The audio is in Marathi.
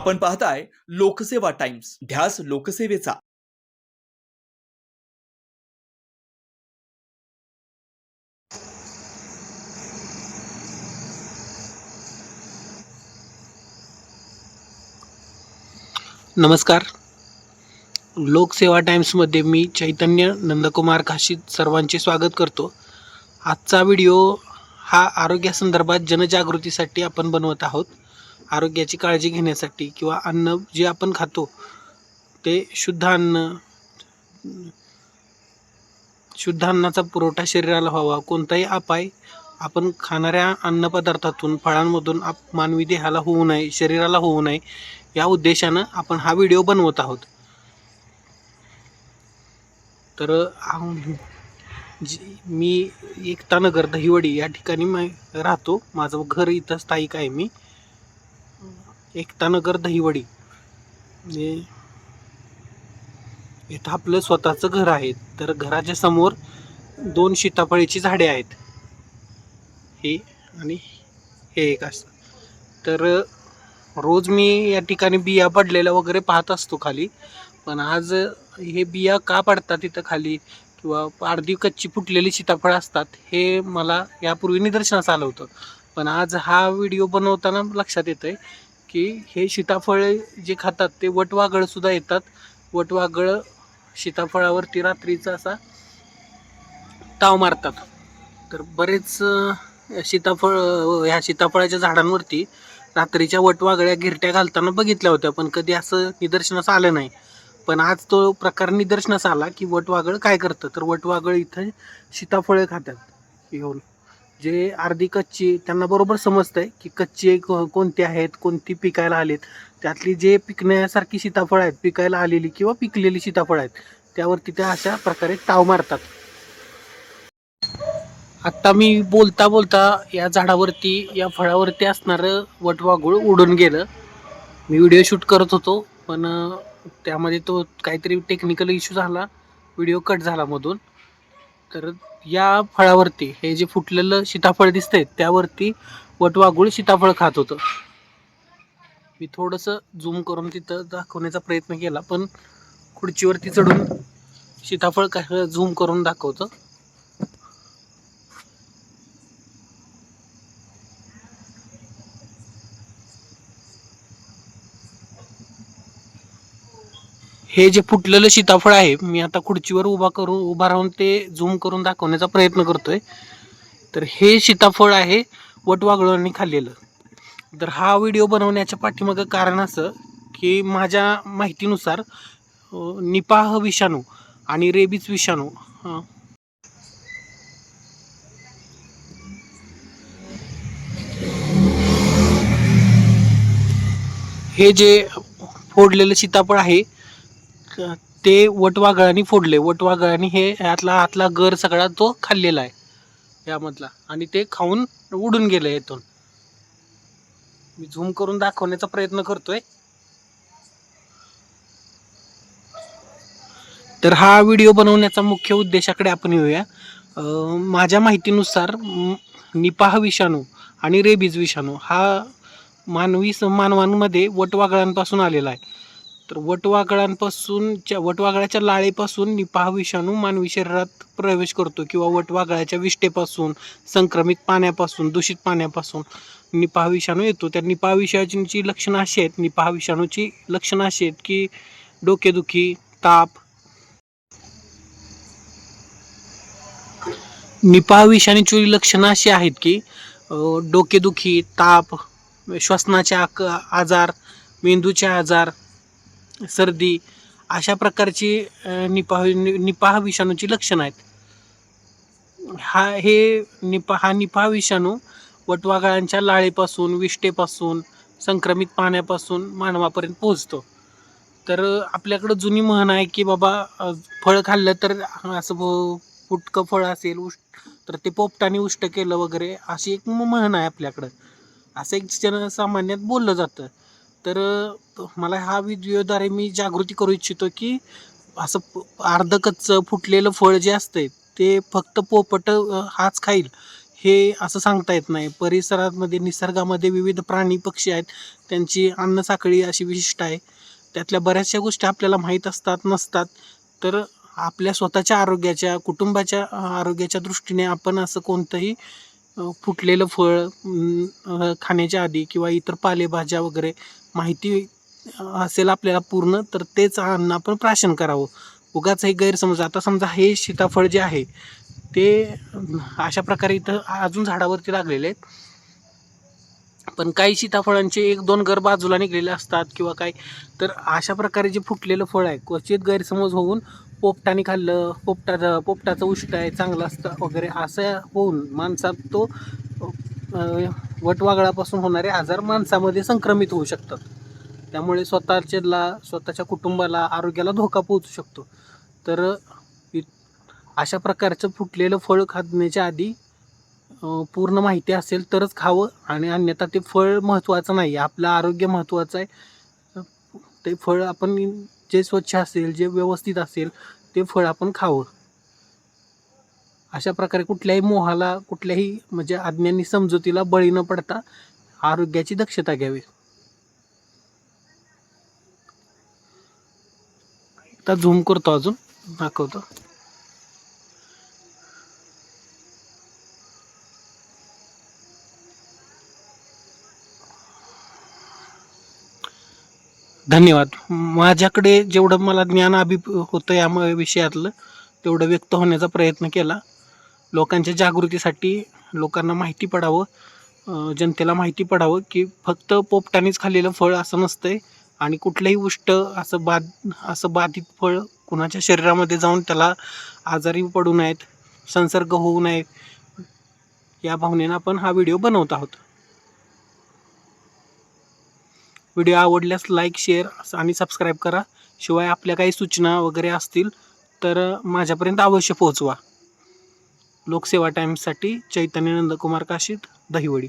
आपण पाहताय लोकसेवा टाइम्स. ध्यास लोकसेवेचा. नमस्कार. लोकसेवा टाइम्समध्ये मी चैतन्य नंदकुमार काशीत सर्वांचे स्वागत करतो. आजचा व्हिडिओ हा आरोग्यासंदर्भात जनजागृतीसाठी आपण बनवत आहोत. आरोग्याची काळजी घेण्यासाठी किंवा अन्न जे आपण खातो ते शुद्ध अन्न शुद्ध अन्नाचा पुरवठा शरीराला व्हावा. कोणताही अपाय आपण खाणाऱ्या अन्नपदार्थातून फळांमधून आप मानवी देहाला होऊ नये शरीराला होऊ नये या उद्देशानं आपण हा व्हिडिओ बनवत आहोत. तर जी- मी एकतानगर दहिवडी या ठिकाणी मी राहतो. माझं घर इथं स्थायिक आहे मी. एकतानगर दहीवडी. म्हणजे इथं आपलं स्वतःचं घर आहे. तर घराच्या समोर दोन सीताफळीची झाडे आहेत. हे आणि हे एक असं. तर रोज मी या ठिकाणी बिया पडलेल्या वगैरे पाहत असतो खाली. पण आज हे बिया का पडतात इथं खाली? किंवा अर्धी कच्ची फुटलेली सीताफळ असतात हे मला यापूर्वी निदर्शनास आलं होतं. पण आज हा व्हिडिओ बनवताना लक्षात येतं आहे की हे सीताफळ जे खातात ते वटवागळसुद्धा येतात. वटवागळ सीताफळावरती रात्रीचा असा ताव मारतात. तर बरेच सीताफळ ह्या सीताफळाच्या झाडांवरती रात्रीच्या वटवागळ्या गिरट्या घालताना बघितल्या होत्या पण कधी असं निदर्शनास आलं नाही. पण आज तो प्रकार निदर्शनास आला की वटवागळ काय करतं? तर वटवागळ इथं सीताफळे खातात. येऊन. जे अर्धी कच्ची त्यांना बरोबर समजतंय की कच्ची कोणती आहेत कोणती पिकायला आलीत. त्यातली जे पिकण्यासारखी सीताफळं आहेत पिकायला आलेली किंवा पिकलेली सीताफळं आहेत त्यावरती त्या अशा प्रकारे ताव मारतात. आत्ता मी बोलता बोलता या झाडावरती या फळावरती असणारं वटवाघूळ उडून गेलं. मी व्हिडिओ शूट करत होतो पण त्यामध्ये तो काहीतरी टेक्निकल इश्यू झाला. व्हिडिओ कट झाला मधून. तर या फळावरती हे जे फुटलेलं सीताफळ दिसतंय त्यावरती वटवाघूळ सीताफळ खात होतं. मी थोडंसं झूम करून तिथं दाखवण्याचा प्रयत्न केला पण खुर्चीवरती चढून सीताफळ काय झूम करून दाखवतं. हे जे फुटलेलं सीताफळ आहे मी आता खुर्चीवर उभा करून उभा राहून ते झूम करून दाखवण्याचा प्रयत्न करतोय. तर हे सीताफळ आहे वटवागळांनी खाल्लेलं. तर हा व्हिडिओ बनवण्याच्या पाठीमागं कारण असं की माझ्या माहितीनुसार निपाह विषाणू आणि रेबीज विषाणू हे जे फोडलेलं सीताफळ आहे ते वटवागळाने फोडले. वटवागळाने हे यातला आतला गर सगळा तो खाल्लेला आहे. यामधला आणि ते खाऊन उडून गेलं येथून मी झूम करून दाखवण्याचा प्रयत्न करतोय. तर हा व्हिडिओ बनवण्याचा मुख्य उद्देशाकडे आपण येऊया. माझ्या माहितीनुसार निपाह विषाणू आणि रेबीज विषाणू हा मानवी स- मानवांमध्ये वटवागळांपासून आलेला आहे. तर वटवागळांपासूनच्या वटवागळाच्या लाळेपासून निपाह विषाणू मानवी शरीरात प्रवेश करतो किंवा वटवागळाच्या विष्ठेपासून संक्रमित पाण्यापासून दूषित पाण्यापासून निपाह विषाणू येतो. त्या निपाह विषाणूची लक्षणं अशी आहेत निपाह विषाणूची लक्षणं अशी आहेत की डोकेदुखी ताप. निपाह विषाणूची लक्षणं अशी आहेत की डोकेदुखी ताप श्वसनाचे आक आजार मेंदूचे आजार सर्दी अशा प्रकारची निपाह निपाह विषाणूची लक्षणं आहेत. हा हे निपा हा निपाह विषाणू वटवागळांच्या लाळेपासून विष्टेपासून संक्रमित पाण्यापासून मानवापर्यंत पोहोचतो. तर आपल्याकडं जुनी म्हण आहे की बाबा फळ खाल्लं तर असं भ फुटकं फळ असेल उष् तर ते पोपटाने उष्ट केलं वगैरे अशी एक म्हण आहे आपल्याकडं. असं एक जनसामान्यात बोललं जातं. तर मला हा व्हिडिओद्वारे मी जागृती करू इच्छितो की असं अर्ध कच्चं फुटलेलं फळ जे असतंय ते फक्त पोपट हाच खाईल हे असं सांगता येत नाही. परिसरामध्ये निसर्गामध्ये विविध प्राणी पक्षी आहेत. त्यांची अन्न साखळी अशी विशिष्ट आहे. त्यातल्या बऱ्याचशा गोष्टी आपल्याला माहीत असतात नसतात. तर आपल्या स्वतःच्या आरोग्याच्या कुटुंबाच्या आरोग्याच्या दृष्टीने आपण असं कोणतंही फुटलेलं फळ खाण्याच्या आधी किंवा इतर पालेभाज्या वगैरे माहिती असेल आपल्याला पूर्ण तर तेच अन्न आपण प्राशन करावं. उगाच हे गैरसमज. आता समजा हे सीताफळ जे आहे ते अशा प्रकारे इथं अजून झाडावरती लागलेले आहेत. पण काही सीताफळांचे एक दोन घर बाजूला निघलेले असतात किंवा काय तर अशा प्रकारे जे फुटलेलं फळ आहे क्वचित गैरसमज होऊन पोपटाने खाल्लं पोपटा पोपटाचं उष्ट आहे चांगलं असतं वगैरे असं होऊन माणसात तो वटवागळापासून होणारे आजार माणसामध्ये संक्रमित होऊ शकतात. त्यामुळे स्वतःच्याला स्वतःच्या कुटुंबाला आरोग्याला धोका पोहोचू शकतो. तर इ- अशा प्रकारचं फुटलेलं फळ खाण्याच्या आधी पूर्ण माहिती असेल तरच खावं आणि अन्यथा ते फळ महत्त्वाचं नाही. आपलं आरोग्य महत्त्वाचं आहे. ते फळ आपण जे स्वच्छ असेल जे व्यवस्थित असेल ते फळ आपण खावं. अशा प्रकारे कुठल्याही मोहाला कुठल्याही म्हणजे अज्ञानी समजुतीला बळी न पडता आरोग्याची दक्षता घ्यावी. आता झूम करतो अजून. दाखवतो. धन्यवाद. माझ्याकडे जेवढं मला ज्ञान अभि होतं या विषयातलं तेवढं व्यक्त होण्याचा प्रयत्न केला. लोकांच्या जागृतीसाठी लोकांना माहिती पडावं जनतेला माहिती पडावं की फक्त पोपटानेच खाल्लेलं फळ असं नसतंय. आणि कुठलंही उष्ट असं बाद असं बाधित फळ कुणाच्या शरीरामध्ये जाऊन त्याला आजारी पडू नयेत संसर्ग होऊ नये या भावनेनं आपण हा व्हिडिओ बनवत आहोत. व्हिडिओ आवडल्यास लाईक शेअर आणि सबस्क्राईब करा. शिवाय आपल्या काही सूचना वगैरे असतील तर माझ्यापर्यंत अवश्य पोहोचवा. लोकसेवा टाईम्ससाठी चैतन्य नंदकुमार काशीत दहिवडी.